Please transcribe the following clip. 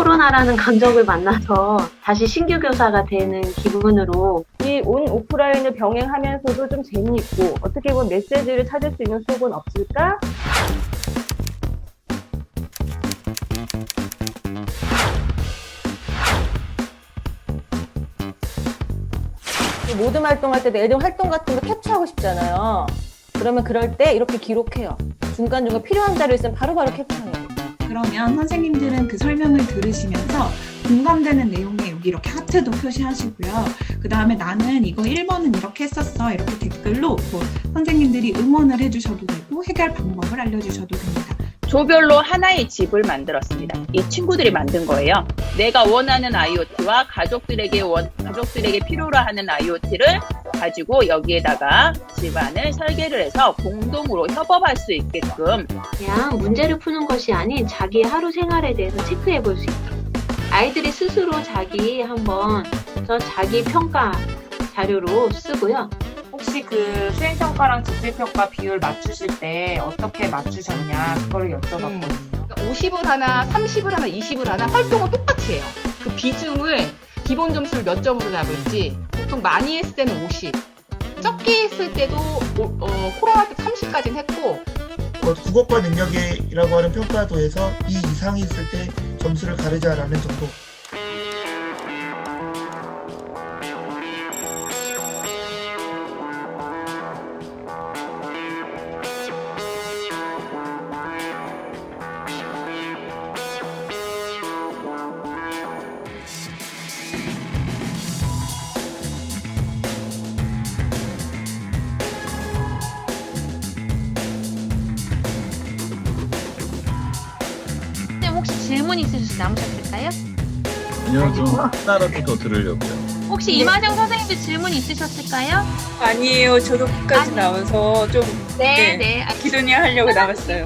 코로나라는 감정을 만나서 다시 신규 교사가 되는 기분으로 이 온 오프라인을 병행하면서도 좀 재미있고 어떻게 보면 메시지를 찾을 수 있는 수업은 없을까? 이 모든 활동할 때도 애들 활동 같은 거 캡처하고 싶잖아요. 그러면 그럴 때 이렇게 기록해요. 중간중간 필요한 자료 있으면 바로바로 캡처해요. 그러면 선생님들은 그 설명을 들으시면서 공감되는 내용에 여기 이렇게 하트도 표시하시고요. 그 다음에 나는 이거 1번은 이렇게 했었어. 이렇게 댓글로 뭐 선생님들이 응원을 해주셔도 되고 해결 방법을 알려주셔도 됩니다. 조별로 하나의 집을 만들었습니다. 이 친구들이 만든 거예요. 내가 원하는 IoT와 가족들에게 원, 가족들에게 필요로 하는 IoT를 가지고 여기에다가 집안을 설계를 해서 공동으로 협업할 수 있게끔 그냥 문제를 푸는 것이 아닌 자기의 하루 생활에 대해서 체크해 볼 수 있도록 아이들이 스스로 자기 한번 저 자기 평가 자료로 쓰고요. 혹시 그 수행평가랑 집필평가 비율 맞추실 때 어떻게 맞추셨냐 그거를 여쭤봤거든요. 50을 하나, 30을 하나, 20을 하나 활동은 똑같이 해요. 그 비중을 기본 점수를 몇 점으로 잡을지 보통 많이 했을 때는 50, 적게 했을 때도 오- 어, 코로나 때 30까지는 했고 어, 국어과 능력이라고 하는 평가도에서 이 이상이 있을 때 점수를 가르자라는 정도. 질문 있으셔서 남으셨을까요? 아니요, 좀더 들으려고요. 혹시 이마정 선생님도 질문 있으셨을까요? 아니에요. 저도 끝까지 아니. 나와서 좀 네, 네. 네. 기도냐 하려고 나갔어요.